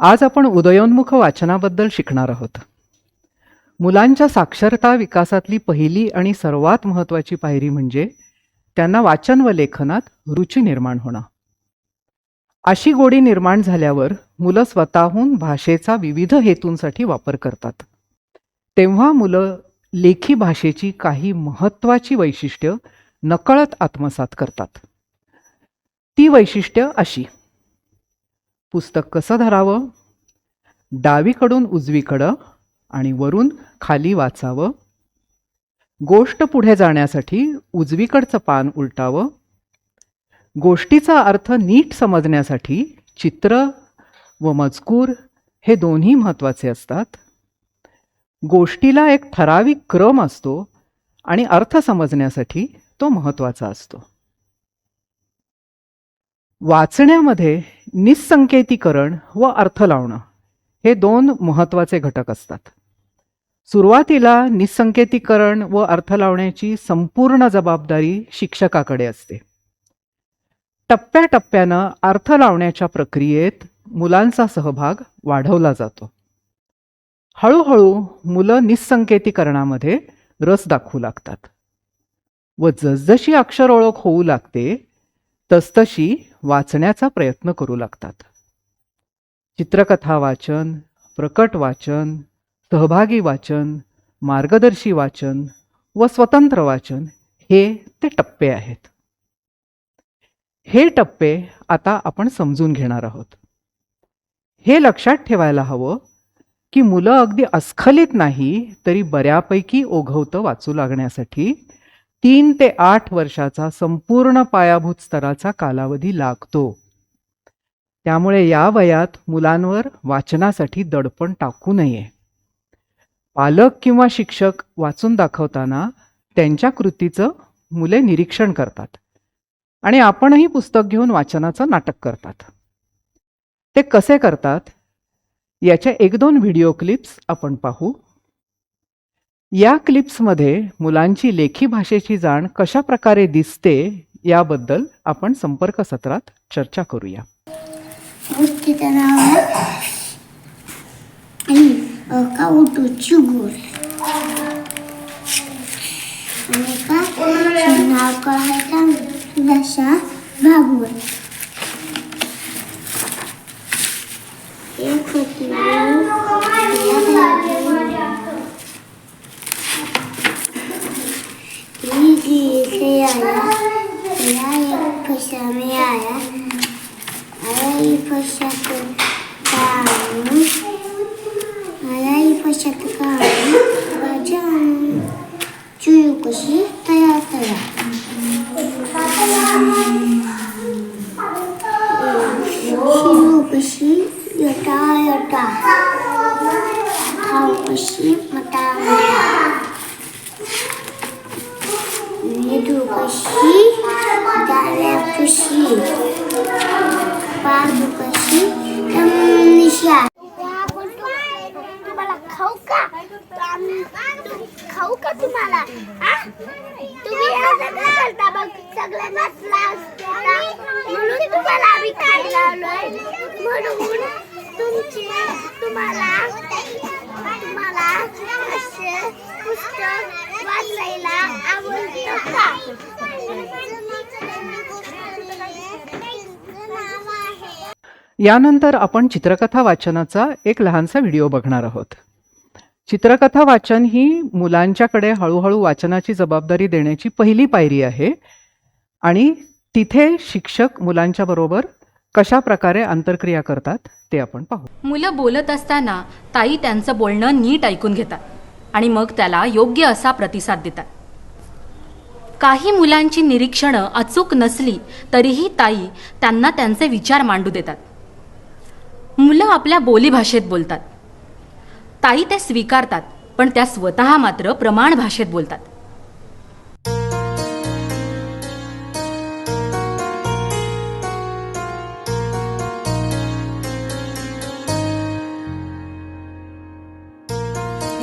आज आपण उदयोन्मुख वाचनाबद्दल शिकणार आहोत. मुलांच्या साक्षरता विकासातली पहिली आणि सर्वात महत्त्वाची पायरी म्हणजे त्यांना वाचन व लेखनात रुची निर्माण होणं. अशी गोडी निर्माण झाल्यावर मुलं स्वतःहून भाषेचा विविध हेतूंसाठी वापर करतात. तेव्हा मुलं लेखी भाषेची काही महत्त्वाची वैशिष्ट्य नकळत आत्मसात करतात. ती वैशिष्ट्य अशी. पुस्तक कसं धरावं? डावीकडून उजवीकडं आणि वरून खाली वाचावं. गोष्ट पुढे जाण्यासाठी उजवीकडचं पान उलटावं. गोष्टीचा अर्थ नीट समजण्यासाठी चित्र व मजकूर हे दोन्ही महत्त्वाचे असतात. गोष्टीला एक ठराविक क्रम असतो आणि अर्थ समजण्यासाठी तो महत्त्वाचा असतो. वाचण्यामध्ये निसंकेतीकरण व अर्थ लावणं हे दोन महत्त्वाचे घटक असतात. सुरुवातीला निसंकेतीकरण व अर्थ लावण्याची संपूर्ण जबाबदारी शिक्षकाकडे असते. टप्प्याटप्प्यानं अर्थ लावण्याच्या प्रक्रियेत मुलांचा सहभाग वाढवला जातो. हळूहळू मुलं निसंकेतीकरणामध्ये रस दाखवू लागतात. व जसजशी अक्षर ओळख होऊ लागते तसतशी वाचण्याचा प्रयत्न करू लागतात. चित्रकथा वाचन प्रकट वाचन सहभागी वाचन मार्गदर्शी वाचन व स्वतंत्र वाचन हे ते टप्पे आहेत. हे टप्पे आता आपण समजून घेणार आहोत. हे लक्षात ठेवायला हवं की मुलं अगदी अस्खलित नाही तरी बऱ्यापैकी ओघवतं वाचू लागण्यासाठी तीन ते आठ वर्षाचा संपूर्ण पायाभूत स्तराचा कालावधी लागतो. त्यामुळे या वयात मुलांवर वाचनासाठी दडपण टाकू नये. पालक किंवा शिक्षक वाचून दाखवताना त्यांच्या कृतीचं मुले निरीक्षण करतात आणि आपणही पुस्तक घेऊन वाचनाचं नाटक करतात. ते कसे करतात? याच्या एक दोन व्हिडिओ क्लिप्स आपण पाहू. या क्लिप्समध्ये मुलांची लेखी भाषेची जाण कशा प्रकारे दिसते याबद्दल आपण संपर्क सत्रात चर्चा करूया. गोष्टीचं नाव आहे अ, काउटूची गोर आणि का नाव कळायचं दशा भागवत एक होती जी कशी निशा. तुम्हाला खाऊ का? खाऊ का तुम्हाला? तुम्ही करता बघ म्हणून तुम्हाला आम्ही काय लावलोय? म्हणून तुम्हाला तुम्हाला असे पुस्तक वाचायला आवडतं का? यानंतर आपण चित्रकथा वाचनाचा एक लहानसा व्हिडिओ बघणार आहोत. चित्रकथा वाचन ही मुलांच्याकडे हळूहळू वाचनाची जबाबदारी देण्याची पहिली पायरी आहे आणि तिथे शिक्षक मुलांच्या बरोबर कशा प्रकारे आंतरक्रिया करतात ते आपण पाहू. मुलं बोलत असताना ताई त्यांचं बोलणं नीट ऐकून घेतात आणि मग त्याला योग्य असा प्रतिसाद देतात. काही मुलांची निरीक्षणं अचूक नसली तरीही ताई त्यांना त्यांचे विचार मांडू देतात. मुलं आपल्या बोलीभाषेत बोलतात. ताई ते स्वीकारतात पण त्या स्वतः मात्र प्रमाण भाषेत बोलतात. हे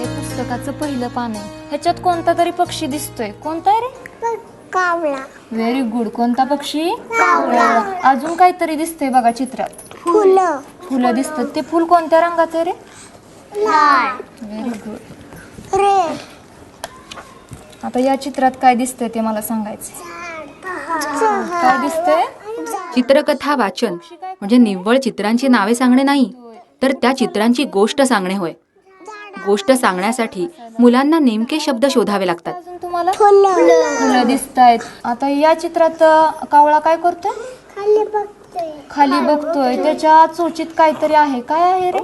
पुस्तकाचं पहिलं पान. आहे ह्याच्यात कोणता तरी पक्षी दिसतोय. कोणता आहे रे? कावळा. व्हेरी गुड कोणता पक्षी? कावळा. अजून काहीतरी दिसतंय बघा चित्रात. फुलं. फुलं दिसतात. ते फुल कोणत्या रंगाचं आहे रे? लाल. व्हेरी गुड रेड आता या चित्रात काय दिसतंय ते मला सांगायचं काय दिसतंय? चित्रकथा वाचन म्हणजे निव्वळ चित्रांची नावे सांगणे नाही तर त्या चित्रांची गोष्ट सांगणे होय. गोष्ट सांगण्यासाठी मुलांना नेमके शब्द शोधावे लागतात. अजून तुम्हाला? फुलं. आहेत आता या चित्रात अं, कावळा काय करतोय? खाली खाली बघतोय. त्याच्या चोचीत काहीतरी आहे. काय आहे रे?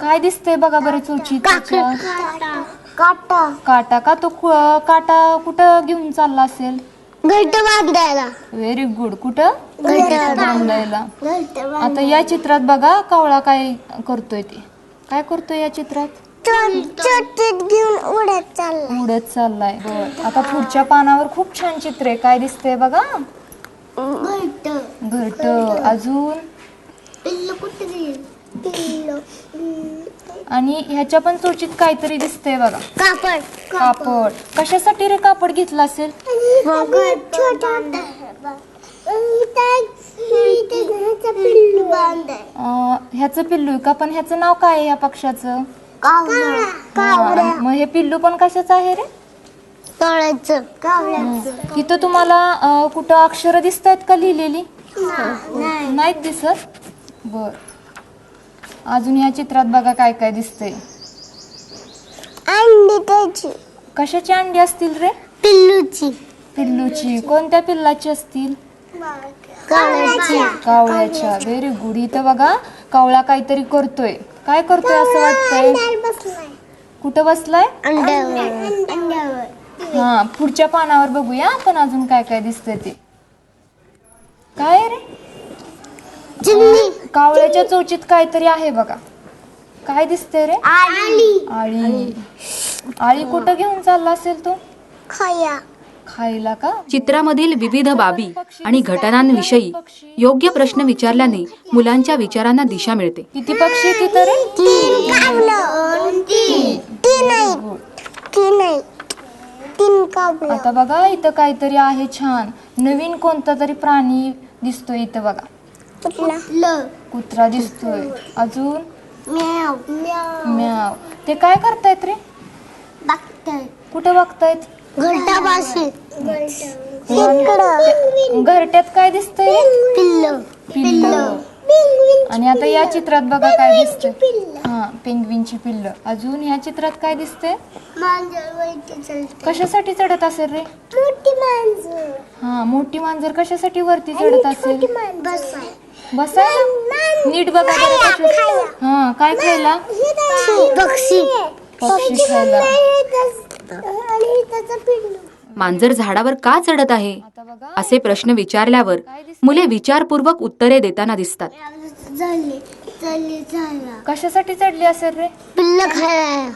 काय दिसतंय बघा बरं चोचीत त्याच्या काटा काटा. काटा का तो कु- काटा कुठं घेऊन चालला असेल? घट बांधायला. व्हेरी गुड कुठं? बांधायला. आता या चित्रात बघा कावळा काय करतोय ते. काय करतोय या चित्रात? चोटीत घेऊन उडत चालला उडत चाललाय. आता पुढच्या पानावर खूप छान चित्र आहे. काय दिसतंय बघा? घट घरट. अजून? पिल्लू पिल्लू. आणि ह्याच्या पण चोचीत काहीतरी दिसतंय बघा. कापड. कापड. कशासाठी रे कापड घेतलं असेल? ह्याचं पिल्लू आहे का? पण ह्याचं नाव काय आहे ह्या पक्षाचं? मग हे पिल्लू पण कशाचं आहे रे? कावळ्याचं इथं तुम्हाला अं, कुठं अक्षर दिसत आहेत का लिहिलेली? नाहीत दिसत? बर. अजून ह्या चित्रात बघा काय काय दिसतंय. अंडी त्याची कशाची अंडी असतील रे? पिल्लूची. पिल्लूची. कोणत्या पिल्लाची असतील? कावळ्याची. कावळ्याच्या. व्हेरी गुड इथं बघा कावळा काहीतरी करतोय. काय करतोय असं वाटतंय? कुठं बसलाय? अंड्यावर. हा पुढच्या पानावर बघूया आपण अजून काय काय दिसतंय ते. काय रे? चिमणी. कावळ्याच्या चोचीत काहीतरी आहे बघा. काय दिसतंय रे? आली आळी. आळी कुठं घेऊन चालला असेल तो? खया. खायला का? चित्रामधील विविध बाबी आणि घटनांविषयी योग्य प्रश्न विचारल्याने मुलांच्या विचारांना दिशा मिळते. किती पक्षी तिथं रे? तीन कावलं तीन. तीन नाही तीन नाही तीन आता बघा इथं काहीतरी आहे छान. नवीन कोणता तरी प्राणी दिसतोय इथं बघा. कुठलं? कुत्रा दिसतोय. अजून? म्याव म्याव. म्याव. ते काय करतायत रे? बघतोय कुठं बघतायत? इकडं. घरट्यात काय दिसतंय? पिल्ल. पिल्ल. आणि आता या चित्रात बघा काय दिसतंय. हा पेंग्विनची पिल्ल. अजून ह्या चित्रात काय दिसतंय? मांजर वरती चलते कशासाठी चढत असेल रे? मोठी मांजर. हा मोठी मांजर कशासाठी वरती चढत असेल? बसाय बसायला? नीट बघा बरं कशा हा काय खायला? पक्षी. पक्षी खायला. मांजर झाडावर का चढत आहे? असे प्रश्न विचारल्यावर मुले विचारपूर्वक उत्तरे देताना दिसतात. कशासाठी चढली असेल रे? पिल्ल खायला.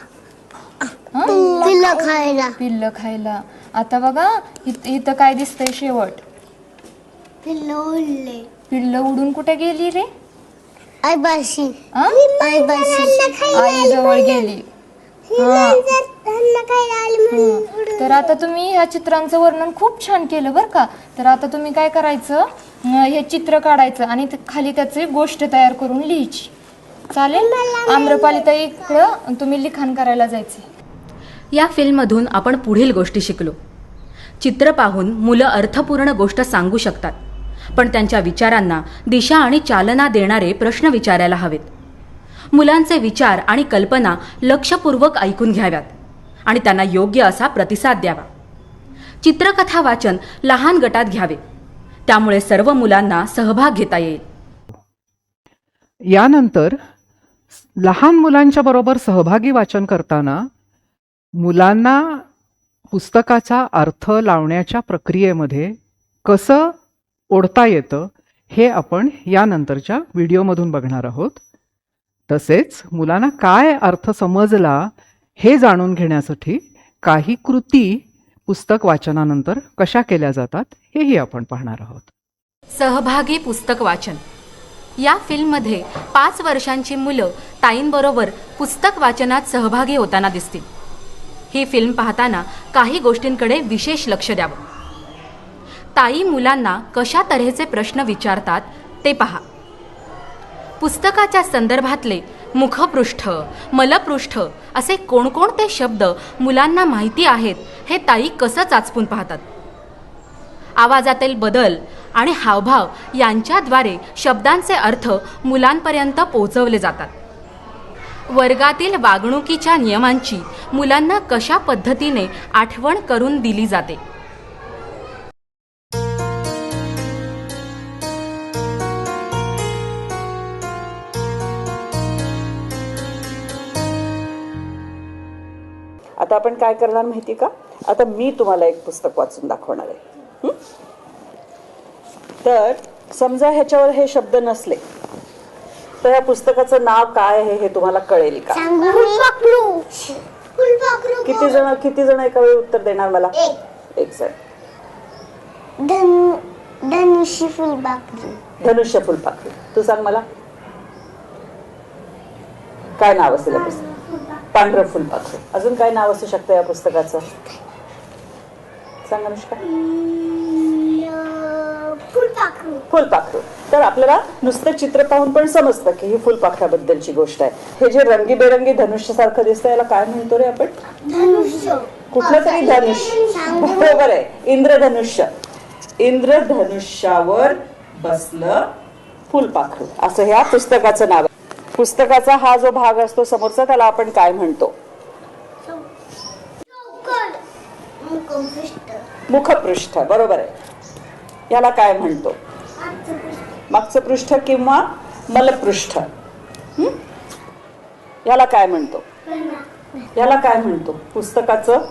हा? पिल्ल खायला. पिल्ल खायला. आता बघा इथं काय दिसतंय शेवट? पिल्ल उरले पिल्ल उडून कुठे गेली रे? आईबाशी आ? आईबाशी आई जवळ गेली. हा तर आता तुम्ही ह्या चित्रांचं वर्णन खूप छान केलं बरं का. तर आता तुम्ही काय करायचं? अं, हे चित्र काढायचं आणि ते- खाली त्याची गोष्ट तयार करून लिहायची. चालेल? आम्रपालिताई इकडं तुम्ही लिखाण करायला जायचं. या फिल्ममधून आपण पुढील गोष्टी शिकलो. चित्र पाहून मुलं अर्थपूर्ण गोष्ट सांगू शकतात पण त्यांच्या विचारांना दिशा आणि चालना देणारे प्रश्न विचारायला हवेत. मुलांचे विचार आणि कल्पना लक्षपूर्वक ऐकून घ्याव्यात आणि त्यांना योग्य असा प्रतिसाद द्यावा. चित्रकथा वाचन लहान गटात घ्यावे. त्यामुळे सर्व मुलांना सहभाग घेता येईल. यानंतर लहान मुलांच्या बरोबर सहभागी वाचन करताना मुलांना पुस्तकाचा अर्थ लावण्याच्या प्रक्रियेमध्ये कसं ओढता येतं हे आपण यानंतरच्या व्हिडिओमधून बघणार आहोत. तसेच मुलांना काय अर्थ समजला हे जाणून घेण्यासाठी काही कृती पुस्तक वाचनानंतर कशा केल्या जातात हेही आपण पाहणार आहोत. सहभागी पुस्तक वाचन. या फिल्ममध्ये पाच वर्षांची मुलं ताईंबरोबर पुस्तक वाचनात सहभागी होताना दिसतील. ही फिल्म पाहताना काही गोष्टींकडे विशेष लक्ष द्यावं. ताई मुलांना कशा तऱ्हेचे प्रश्न विचारतात ते पहा. पुस्तकाच्या संदर्भातले मुखपृष्ठ मलपृष्ठ असे कोणकोणते शब्द मुलांना माहिती आहेत हे ताई कसं चाचपून पाहतात? आवाजातील बदल आणि हावभाव यांच्याद्वारे शब्दांचे अर्थ मुलांपर्यंत पोहोचवले जातात. वर्गातील वागणुकीच्या नियमांची मुलांना कशा पद्धतीने आठवण करून दिली जाते? आपण काय करणार माहिती का? आता मी तुम्हाला एक पुस्तक वाचून दाखवणार आहे? तर समजा ह्याच्यावर हे शब्द नसले तर ह्या पुस्तकाचं नाव काय आहे हे तुम्हाला कळेल का? किती जण किती जण एका वेळी उत्तर देणार मला? एक. धनुष्य फुलपाखरू. धनुष्य फुलपाखरू. तू सांग मला. काय नाव असेल पुस्तक पांढरं फुलपाखरू अजून काय नाव असू शकतं या पुस्तकाचं? सांग अनुष्का. फुलपाखरू फुलपाखरू तर आपल्याला नुसतं चित्र पाहून पण समजतं की ही फुलपाखराबद्दलची गोष्ट आहे. हे जे रंगीबेरंगी धनुष्य सारखं दिसतं याला काय म्हणतो रे आपण? धनुष्य. कुठलं तरी धनुष्य. बरोबर आहे. इंद्रधनुष्य. इंद्रधनुष्यावर बसलं फुलपाखरू असं ह्या पुस्तकाचं नाव आहे. पुस्तकाचा हा जो भाग असतो समोरचा त्याला आपण काय म्हणतो? मुखपृष्ठ. बरोबर आहे. याला काय म्हणतो? मागचं पृष्ठ किंवा मलपृष्ठ? याला काय म्हणतो? याला काय म्हणतो? पुस्तकाचं?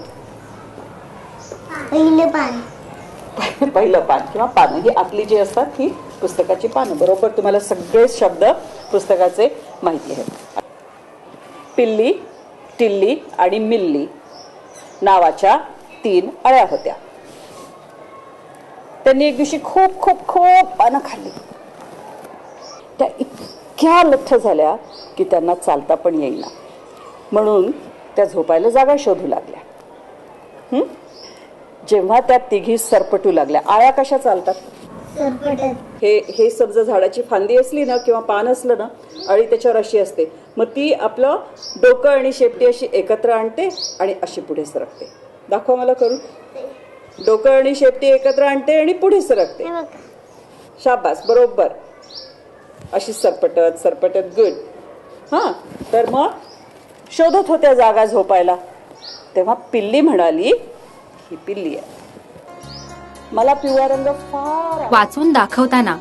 पहिलं पान. पहिलं पान किंवा पानं. ही आतली जी असतात ही पुस्तकाची पानं. बरोबर? तुम्हाला सगळे शब्द पुस्तकाचे माहिती आहेत पिल्ली टिल्ली आणि मिल्ली नावाच्या तीन अळ्या होत्या. त्यांनी एक दिवशी खूप खूप खूप पानं खाल्ली. त्या इतक्या लठ्ठ झाल्या की त्यांना चालता पण येईना. म्हणून त्या झोपायला जागा शोधू लागल्या. जेव्हा त्या तिघी सरपटू लागल्या. आळ्या कशा चालतात? हे हे समजा झाडाची फांदी असली ना किंवा पान असलं ना अळी त्याच्यावर अशी असते. मग ती आपलं डोकं आणि शेपटी अशी एकत्र आणते आणि अशी पुढे सरकते. दाखवा मला करून. डोकं आणि शेपटी एकत्र आणते आणि पुढे सरकते. शाबास बरोबर. अशी सरपटत सरपटत गुड हां तर मग शोधत होत्या जागा झोपायला. तेव्हा पिल्ली म्हणाली ही पिल्ली आहे. मला पिवळा रंग फार आवडतो." वाचून दाखवताना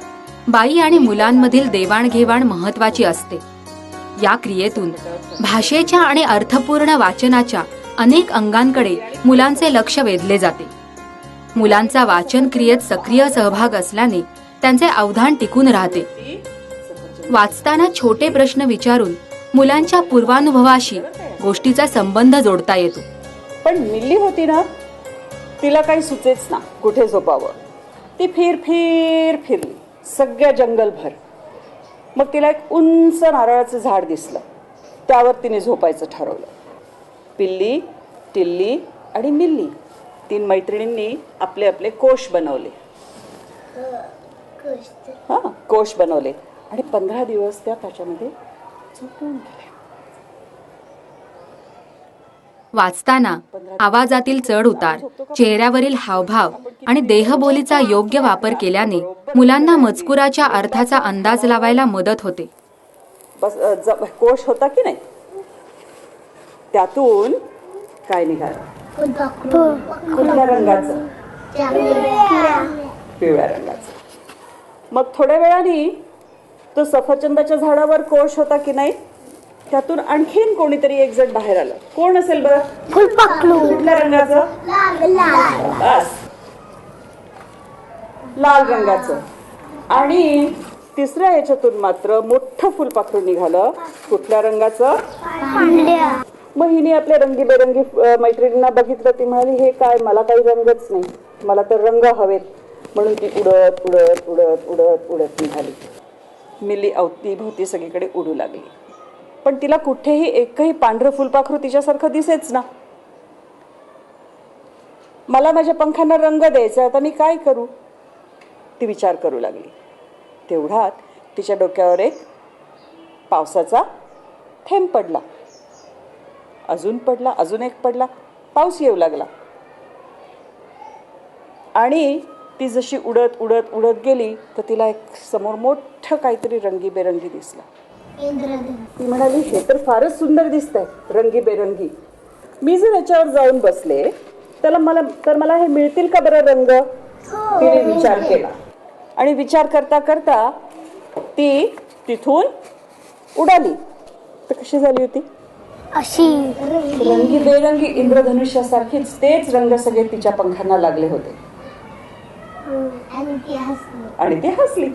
बाई आणि मुलांमधील देवाणघेवाण महत्वाची असते. या क्रियेतून भाषेच्या आणि अर्थपूर्ण वाचनाच्या अनेक अंगांकडे मुलांचे लक्ष वेधले जाते. मुलांचा वाचन क्रियेत सक्रिय सहभाग असल्याने त्यांचे अवधान टिकून राहते. वाचताना छोटे प्रश्न विचारून मुलांच्या पूर्वानुभवाशी गोष्टीचा संबंध जोडता येतो. पण मिल्ली होती ना? तिला काही सुचेच ना कुठे झोपावं. ती फिर फिर फिरली. सगळ्या जंगलभर. मग तिला एक उंच नारळाचं झाड दिसलं. त्यावर तिने झोपायचं ठरवलं. पिल्ली टिल्ली आणि मिल्ली. तीन मैत्रिणींनी आपले आपले कोश बनवले. हां कोश बनवले. आणि पंधरा दिवस त्या त्याच्यामध्ये झोपून गेल्या वाचताना आवाजातील चढ उतार चेहऱ्यावरील हावभाव आणि देहबोलीचा योग्य वापर केल्याने मुलांना मजकुराच्या अर्थाचा अंदाज लावायला मदत होते. बस कोश होता की नाही? त्यातून काय निघालं? कुठल्या रंगाचं? पिवळ्या रंगाचं. मग थोड्या वेळाने तो सफरचंदाच्या झाडावर कोश होता की नाही? त्यातून आणखीन कोणीतरी एक जण बाहेर आलं. कोण असेल बरं? फुलपाखरू. कुठल्या रंगाचं? बस. लाल रंगाचं. आणि तिसऱ्या याच्यातून मात्र मोठं फुलपाखरू निघालं. कुठल्या रंगाचं? मग हिने आपल्या रंगीबेरंगी मैत्रिणींना बघितलं. ती म्हणाली हे काय? मला काही रंगच नाही. मला तर रंग हवेत. म्हणून ती उडत उडत उडत उडत उडत निघाली. मिली अवती भोवती सगळीकडे उडू लागली. पण तिला कुठेही एकही पांढरं फुलपाखरू तिच्यासारखं दिसेच ना. मला माझ्या पंखांना रंग द्यायचा आता मी काय करू? ती विचार करू लागली. तेवढ्यात तिच्या डोक्यावर एक पावसाचा थेंब पडला. अजून पडला अजून एक पडला पाऊस येऊ लागला. आणि ती जशी उडत उडत उडत गेली तर तिला एक समोर मोठं काहीतरी रंगीबेरंगी दिसलं. ती म्हणाली हे तर फारच सुंदर दिसतंय रंगीबेरंगी. मी जर याच्यावर जाऊन बसले त्याला मला तर मला हे मिळतील का बरं रंग? तिने विचार केला. आणि विचार करता करता ती तिथून उडाली. तर कशी झाली होती? अशी रंगीबेरंगी. इंद्रधनुष्यासारखीच तेच रंग सगळे तिच्या पंखांना लागले होते. आणि ती हसली.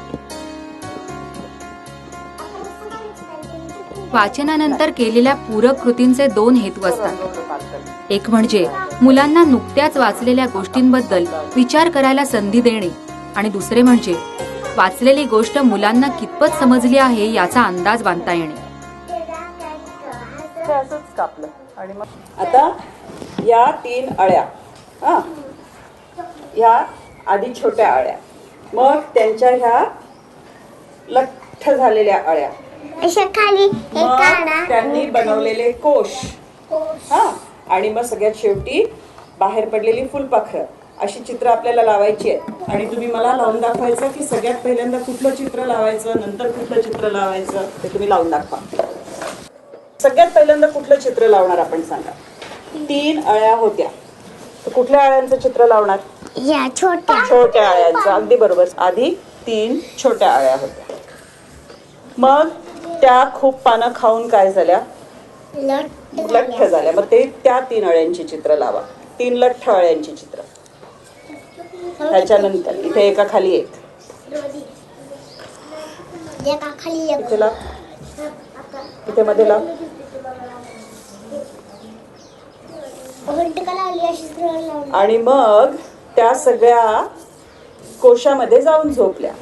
वाचनानंतर केलेल्या पूरक कृतींचे दोन हेतू असतात. एक म्हणजे मुलांना नुकत्याच वाचलेल्या गोष्टींबद्दल विचार करायला संधी देणे आणि दुसरे म्हणजे वाचलेली गोष्ट मुलांना कितपत समजली आहे याचा अंदाज बांधता येणे. आणि मग आता या तीन अळ्या ह्या आधी छोट्या अळ्या मग त्यांच्या ह्या लठ्ठ झालेल्या अळ्या. अशा खाली मग त्यांनी बनवलेले कोश. हा. आणि मग सगळ्यात शेवटी बाहेर पडलेली फुलपाखरं. अशी चित्र आपल्याला लावायची आहेत. आणि तुम्ही मला लावून दाखवायचं की सगळ्यात पहिल्यांदा कुठलं चित्र लावायचं नंतर कुठलं चित्र लावायचं ते तुम्ही लावून दाखवा. सगळ्यात पहिल्यांदा कुठलं चित्र लावणार आपण सांगा? तीन अळ्या होत्या. तर कुठल्या अळ्यांचं चित्र लावणार? या छोट्या. छोट्या अळ्यांचं. अगदी बरोबर. आधी तीन छोट्या अळ्या होत्या. मग त्या खूप पानं खाऊन काय झाल्या? लठ्ठ झाल्या. मग ते त्या तीन अळ्यांची चित्र लावा. तीन लठ्ठ अळ्यांची चित्र. त्याच्यानंतर इथे एका खाली एक. इथे लाव. इथे मध्ये लाव. आणि मग त्या सगळ्या कोशामध्ये जाऊन झोपल्या.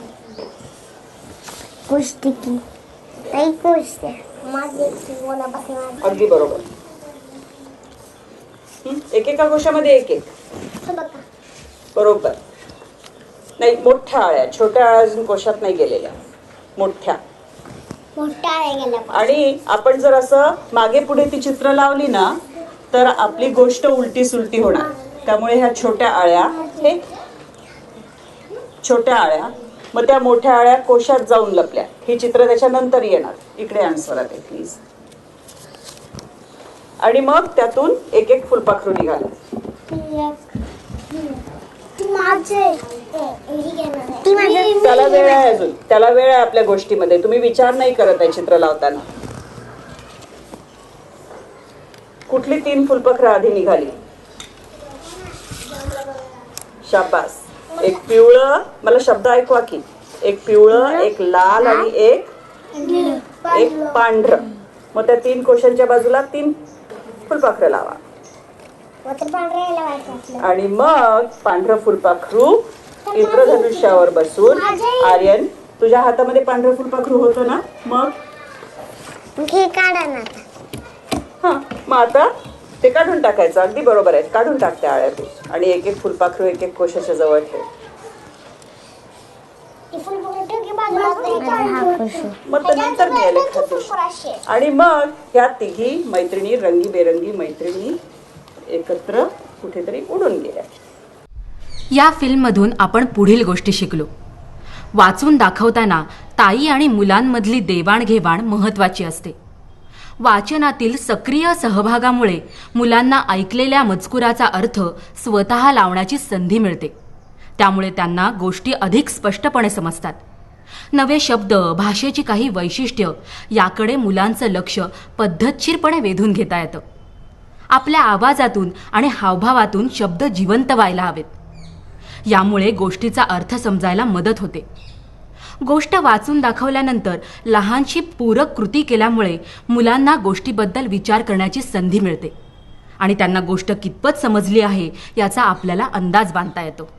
अगदी बरोबर? एकेका कोशामध्ये एक एक. बरोबर. नाही मोठ्या अळ्या छोट्या अळ्या अजून कोशात नाही गेलेल्या. मोठ्या. आळ्या आणि आपण जर असं मागे पुढे ती चित्र लावली ना तर आपली गोष्ट उलटी सुलटी होणार. त्यामुळे ह्या छोट्या आळ्या हे छोट्या आळ्या मग त्या मोठ्या आळ्या कोशात जाऊन लपल्या. ही चित्र त्याच्यानंतर येणार. इकडे आन्सर आहे प्लीज आणि मग त्यातून एक एक फुलपाखरू निघाला त्याला वेळ आहे अजून. त्याला वेळ आहे आपल्या गोष्टीमध्ये. तुम्ही विचार नाही करत आहे चित्र लावताना. कुठली तीन फुलपाखरं आधी निघाली? शाबास. एक पिवळं मला शब्द ऐकवा की. एक पिवळं एक लाल आणि एक एक पांढरं. मग त्या तीन कोशांच्या बाजूला तीन फुलपाखरं लावा. आणि मग पांढरं फुलपाखरू इंद्रधनुष्यावर बसून आर्यन तुझ्या हातामध्ये पांढरं फुलपाखरू होतं ना? मग? काढा ना हा मग आता ते काढून टाकायचं. अगदी बरोबर आहे. काढून टाक त्या आळ्या तू आणि एक एक फुलपाखरू एक एक कोशाच्या जवळ ठेव. मग नंतर मिळेल आणि मग ह्या तिघी मैत्रिणी रंगीबेरंगी मैत्रिणी एकत्र कुठेतरी उडून गेल्या. या फिल्ममधून आपण पुढील गोष्टी शिकलो. वाचून दाखवताना ताई आणि मुलांमधली देवाणघेवाण महत्त्वाची असते. वाचनातील सक्रिय सहभागामुळे मुलांना ऐकलेल्या मजकुराचा अर्थ स्वतः लावण्याची संधी मिळते. त्यामुळे त्यांना गोष्टी अधिक स्पष्टपणे समजतात. नवे शब्द भाषेची काही वैशिष्ट्य याकडे मुलांचं लक्ष पद्धतशीरपणे वेधून घेता येतं. आपल्या आवाजातून आणि हावभावातून शब्द जिवंत व्हायला हवेत. यामुळे गोष्टीचा अर्थ समजायला मदत होते. गोष्ट वाचून दाखवल्यानंतर लहानशी पूरक कृती केल्यामुळे मुलांना गोष्टीबद्दल विचार करण्याची संधी मिळते. आणि त्यांना गोष्ट कितपत समजली आहे याचा आपल्याला अंदाज बांधता येतो.